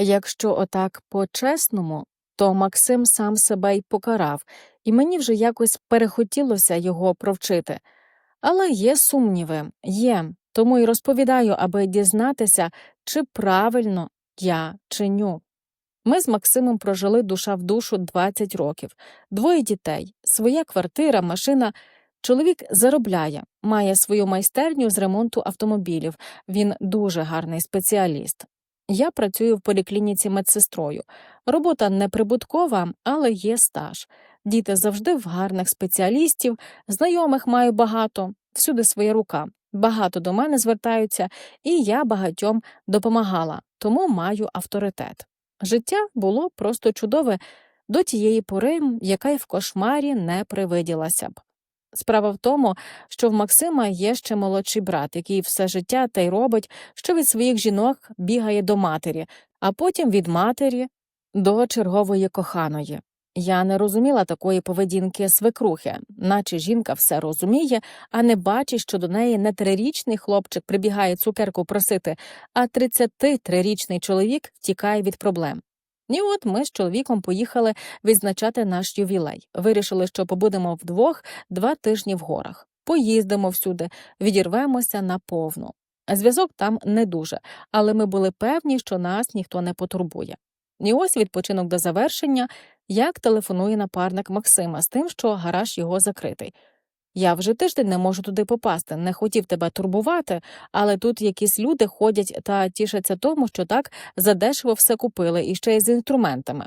Якщо отак по-чесному, то Максим сам себе й покарав, і мені вже якось перехотілося його провчити. Але є сумніви, є, тому й розповідаю, аби дізнатися, чи правильно я чиню. Ми з Максимом прожили душа в душу 20 років, двоє дітей, своя квартира, машина. Чоловік заробляє, має свою майстерню з ремонту автомобілів. Він дуже гарний спеціаліст. Я працюю в поліклініці медсестрою. Робота неприбуткова, але є стаж. Діти завжди в гарних спеціалістів, знайомих маю багато, всюди своя рука. Багато до мене звертаються, і я багатьом допомагала, тому маю авторитет. Життя було просто чудове до тієї пори, яка й в кошмарі не привиділася б. Справа в тому, що в Максима є ще молодший брат, який все життя те й робить, що від своїх жінок бігає до матері, а потім від матері до чергової коханої. Я не розуміла такої поведінки свекрухи, наче жінка все розуміє, а не бачить, що до неї не трирічний хлопчик прибігає цукерку просити, а 33-річний чоловік втікає від проблем. І от ми з чоловіком поїхали відзначати наш ювілей. Вирішили, що побудемо вдвох два тижні в горах. Поїздимо всюди, відірвемося наповну. Зв'язок там не дуже, але ми були певні, що нас ніхто не потурбує. І ось відпочинок до завершення, як телефонує напарник Максима з тим, що гараж його закритий. Я вже тиждень не можу туди попасти, не хотів тебе турбувати, але тут якісь люди ходять та тішаться тому, що так задешево все купили і ще й з інструментами.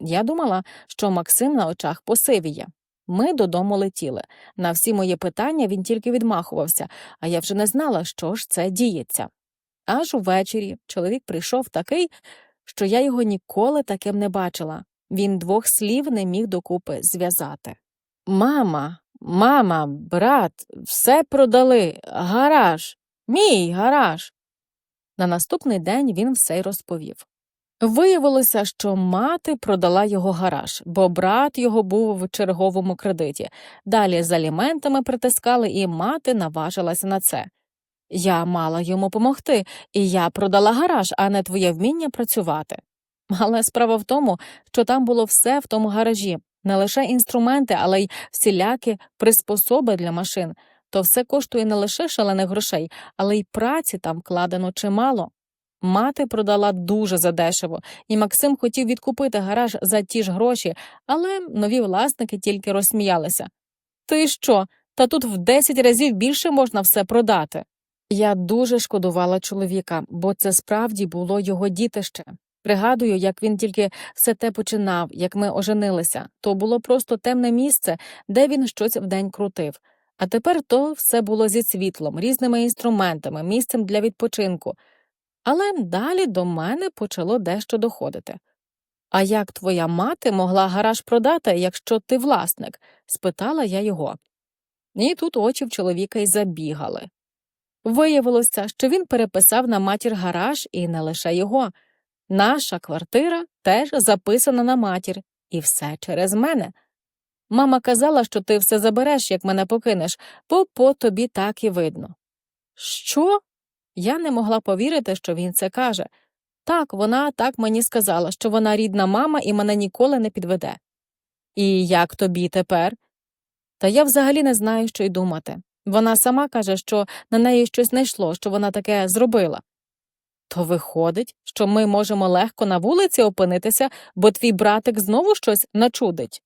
Я думала, що Максим на очах посивіє. Ми додому летіли. На всі мої питання він тільки відмахувався, а я вже не знала, що ж це діється. Аж увечері чоловік прийшов такий, що я його ніколи таким не бачила. Він двох слів не міг докупи зв'язати. Мама, мама, брат, все продали. Гараж, мій гараж. На наступний день він все й розповів. Виявилося, що мати продала його гараж, бо брат його був в черговому кредиті. Далі з аліментами притискали, і мати наважилася на це. Я мала йому помогти, і я продала гараж, а не твоє вміння працювати. Але справа в тому, що там було все в тому гаражі, не лише інструменти, але й всілякі приспособи для машин. То все коштує не лише шалених грошей, але й праці там вкладено чимало. Мати продала дуже задешево, і Максим хотів відкупити гараж за ті ж гроші, але нові власники тільки розсміялися. Ти що? Та тут в десять разів більше можна все продати. Я дуже шкодувала чоловіка, бо це справді було його дітище. Пригадую, як він тільки все те починав, як ми оженилися, то було просто темне місце, де він щось вдень крутив. А тепер то все було зі світлом, різними інструментами, місцем для відпочинку. Але далі до мене почало дещо доходити. А як твоя мати могла гараж продати, якщо ти власник? спитала я його. І тут очі в чоловіка й забігали. Виявилося, що він переписав на матір гараж і не лише його. Наша квартира теж записана на матір, і все через мене. Мама казала, що ти все забереш, як мене покинеш, бо по тобі так і видно. Що? Я не могла повірити, що він це каже. Так, вона так мені сказала, що вона рідна мама і мене ніколи не підведе. І як тобі тепер? Та я взагалі не знаю, що й думати. Вона сама каже, що на неї щось не йшло, що вона таке зробила. То виходить, що ми можемо легко на вулиці опинитися, бо твій братик знову щось начудить.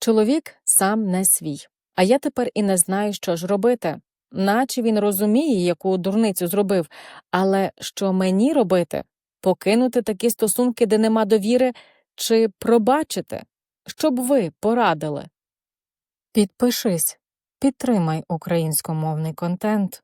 Чоловік сам не свій, а я тепер і не знаю, що ж робити, наче він розуміє, яку дурницю зробив, але що мені робити? Покинути такі стосунки, де нема довіри, чи пробачити? Щоб ви порадили. Підпишись, підтримай українськомовний контент.